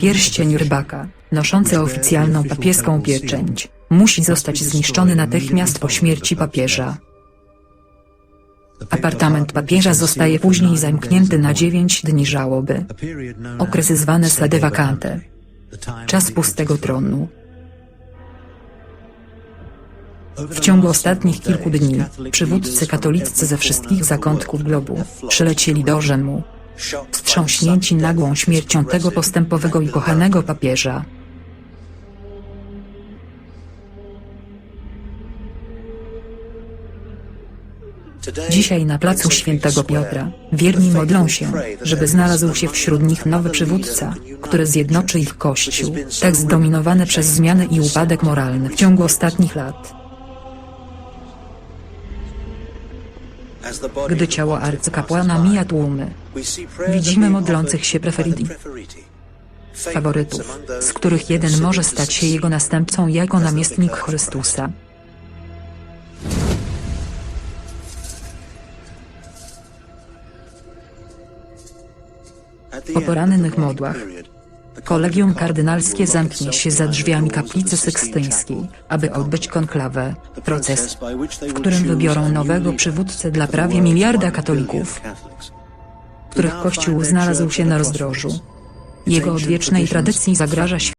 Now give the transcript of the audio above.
Pierścień rybaka, noszący oficjalną papieską pieczęć, musi zostać zniszczony natychmiast po śmierci papieża. Apartament papieża zostaje później zamknięty na 9 dni żałoby. Okres zwany sede vacante. Czas pustego tronu. W ciągu ostatnich kilku dni, przywódcy katoliccy ze wszystkich zakątków globu, przylecieli do Rzymu. Wstrząśnięci nagłą śmiercią tego postępowego i kochanego papieża. Dzisiaj na placu Świętego Piotra, wierni modlą się, żeby znalazł się wśród nich nowy przywódca, który zjednoczy ich kościół, tak zdominowany przez zmiany i upadek moralny w ciągu ostatnich lat. Gdy ciało arcykapłana mija tłumy, widzimy modlących się preferiti, faworytów, z których jeden może stać się jego następcą jako namiestnik Chrystusa. Po porannych modłach, Kolegium kardynalskie zamknie się za drzwiami kaplicy sykstyńskiej, aby odbyć konklawę, proces, w którym wybiorą nowego przywódcę dla prawie miliarda katolików, których Kościół znalazł się na rozdrożu. Jego odwiecznej tradycji zagraża